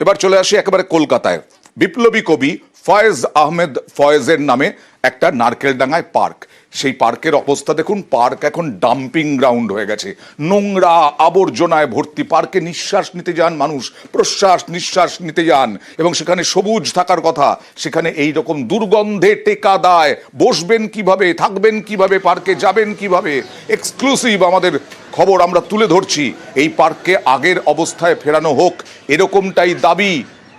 এবার চলে আসি একেবারে কলকাতায়। বিপ্লবী কবি ফয়েজ আহমেদ ফয়েজের নামে একটা নারকেলডাঙ্গায় পার্ক। সেই পার্কের অবস্থা দেখুন, পার্ক এখন ডাম্পিং গ্রাউন্ড হয়ে গেছে। নোংরা আবর্জনায় ভর্তি পার্কে নিঃশ্বাস নিতে যান মানুষ, প্রশ্বাস নিঃশ্বাস নিতে যান এবং সেখানে সবুজ থাকার কথা, সেখানে এই রকম দুর্গন্ধে টেকা দায়। বসবেন কীভাবে, থাকবেন কীভাবে, পার্কে যাবেন কীভাবে? এক্সক্লুসিভ আমাদের খবর আমরা তুলে ধরছি। এই পার্ককে আগের অবস্থায় ফেরানো হোক, এরকমটাই দাবি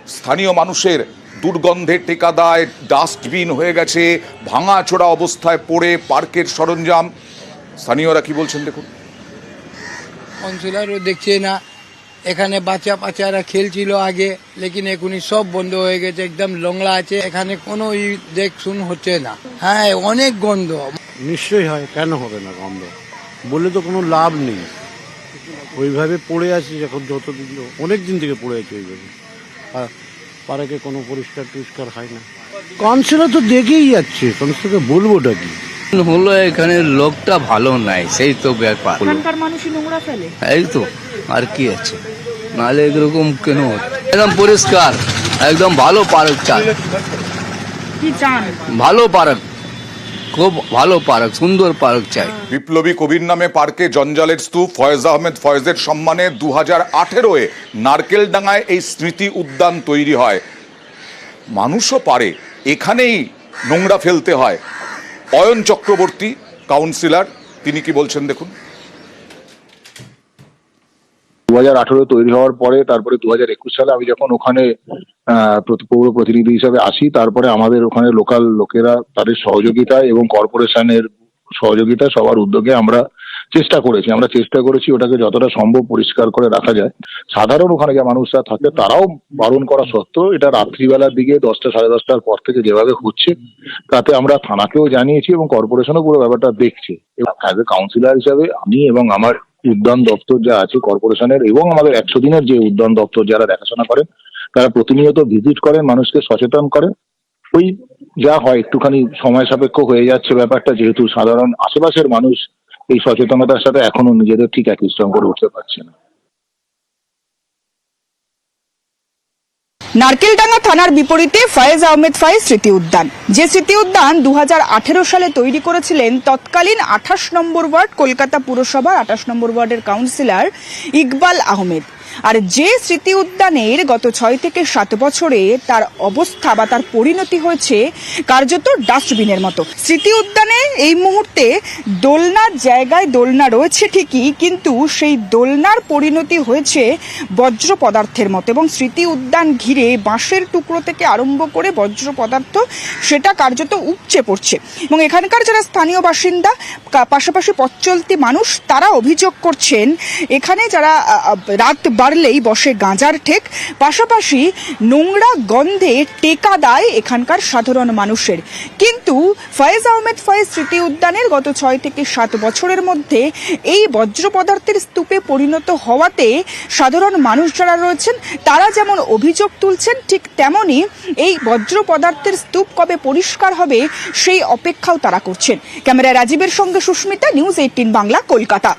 স্থানীয় মানুষের। দুর্গন্ধে টেকা দায় ডাস্টবিন হয়ে গেছে ভাঙা ভাঙাচোরা অবস্থায় পড়ে পার্কের সরঞ্জাম। স্থানীয়রা কি বলছেন দেখুন? কাউন্সিলরও দেখছে না। এখানে বাচ্চা বাচ্চারা খেলছিল আগে লেকিন এখনই সব বন্ধ হয়ে গেছে একদম নোংরা আছে। এখানে কোনো দেখ শুন হচ্ছে না। হ্যাঁ অনেক গন্ধ। নিশ্চয়ই হয় কেন হবে না গন্ধ? বলে তো কোনো লাভ নেই। ওইভাবে পড়ে আছি এখন যতদিন অনেক দিন থেকে পড়ে আছি ওইভাবে। আর পাড়াকে কোনো পরিষ্কার টরিষ্কার হয় না। কাউন্সিলর তো দেখেই যাচ্ছে কনসেলকে বলবোটা কি? হলো এখানে লোকটা ভালো নাই সেই তো ব্যাপার। এখানকার মানুষই নোংরা ফেলে। এই তো আর কি আছে? নাহলে এরকম কেন একদম পরিষ্কার একদম ভালো পার্ক চান? ভালো পার্ক। খুব ভালো পার্ক, সুন্দর পার্ক চাই। বিপ্লবী কবির নামে পার্কে জঞ্জালের স্তূপ ফয়েজ আহমেদ ফয়েজের সম্মানে দু হাজার আঠেরোয় নারকেলডাঙ্গায় এই স্মৃতি উদ্যান তৈরি হয়। মানুষও পারে, এখানেই নোংরা ফেলতে হয়। অয়ন চক্রবর্তী কাউন্সিলর তিনি কি বলছেন দেখুন? দু হাজার আঠারো তৈরি হওয়ার পরে, তারপরে দু হাজার একুশ সালে আমি যখন ওখানে পৌর প্রতিনিধি হিসাবে আসি, তারপরে আমাদের ওখানে লোকাল লোকেরা তাদের সহযোগিতা এবং কর্পোরেশনের সহযোগিতা সবার উদ্যোগে আমরা চেষ্টা করেছি। আমরা চেষ্টা করেছি ওটাকে যতটা সম্ভব পরিষ্কার করে রাখা যায়। সাধারণ ওখানে যে মানুষরা থাকে, তারাও বারণ করা সত্ত্বেও এটা রাত্রিবেলার দিকে দশটা সাড়ে দশটার পর থেকে যেভাবে হচ্ছে, তাতে আমরা থানাকেও জানিয়েছি এবং কর্পোরেশনও পুরো ব্যাপারটা দেখছে। এবং অ্যাজ এ কাউন্সিলর হিসাবে আমি এবং আমার উদ্যান দপ্তর যা আছে কর্পোরেশনের এবং আমাদের একশো দিনের যে উদ্যান দপ্তর যারা দেখাশোনা করেন, তারা প্রতিনিয়ত ভিজিট করেন, মানুষকে সচেতন করে ওই যা হয়, একটুখানি সময় সাপেক্ষ হয়ে যাচ্ছে ব্যাপারটা, যেহেতু সাধারণ আশেপাশের মানুষ এই সচেতনতার সাথে এখনও নিজেদের ঠিক একই করে উঠতে পারছে না। নারকেলডাঙ্গা থানার বিপরীতে ফয়েজ আহমেদ ফয়েজ স্মৃতি উদ্যান। যে স্মৃতি উদ্যান দু হাজার আঠেরো সালে তৈরি করেছিলেন তৎকালীন আঠাশ নম্বর ওয়ার্ড কলকাতা পুরসভার আঠাশ নম্বর ওয়ার্ডের কাউন্সিলর ইকবাল আহমেদ। আর যে স্মৃতি উদ্যানের গত ছয় থেকে সাত বছরে তার অবস্থা বা তার পরিণতি হয়েছে কার্যত ডাস্টবিনের মতো। স্মৃতি উদ্যানে এই মুহূর্তে দোলনার জায়গায় দোলনা রয়েছে ঠিকই, কিন্তু সেই দোলনার পরিণতি হয়েছে বজ্র পদার্থের মতো এবং স্মৃতি উদ্যান ঘিরে বাঁশের টুকরো থেকে আরম্ভ করে বজ্র পদার্থ সেটা কার্যত উপচে পড়ছে। এবং এখানকার যারা স্থানীয় বাসিন্দা পাশাপাশি পথ চলতি মানুষ, তারা অভিযোগ করছেন, এখানে যারা রাত বাড়লেই বসে গাঁজার ঠেক। পাশাপাশি নোংরা গন্ধে টেকা দেয় এখানকার সাধারণ মানুষের। কিন্তু ফয়েজ আহমেদ ফয়েজ স্মৃতি উদ্যানের গত ছয় থেকে সাত বছরের মধ্যে এই বজ্র পদার্থের স্তূপে পরিণত হওয়াতে সাধারণ মানুষ যারা রয়েছেন, তারা যেমন অভিযোগ তুলছেন, ঠিক তেমনই এই বজ্র পদার্থের স্তূপ কবে পরিষ্কার হবে সেই অপেক্ষাও তারা করছেন। ক্যামেরায় রাজীবের সঙ্গে সুস্মিতা, নিউজ এইটিন বাংলা, কলকাতা।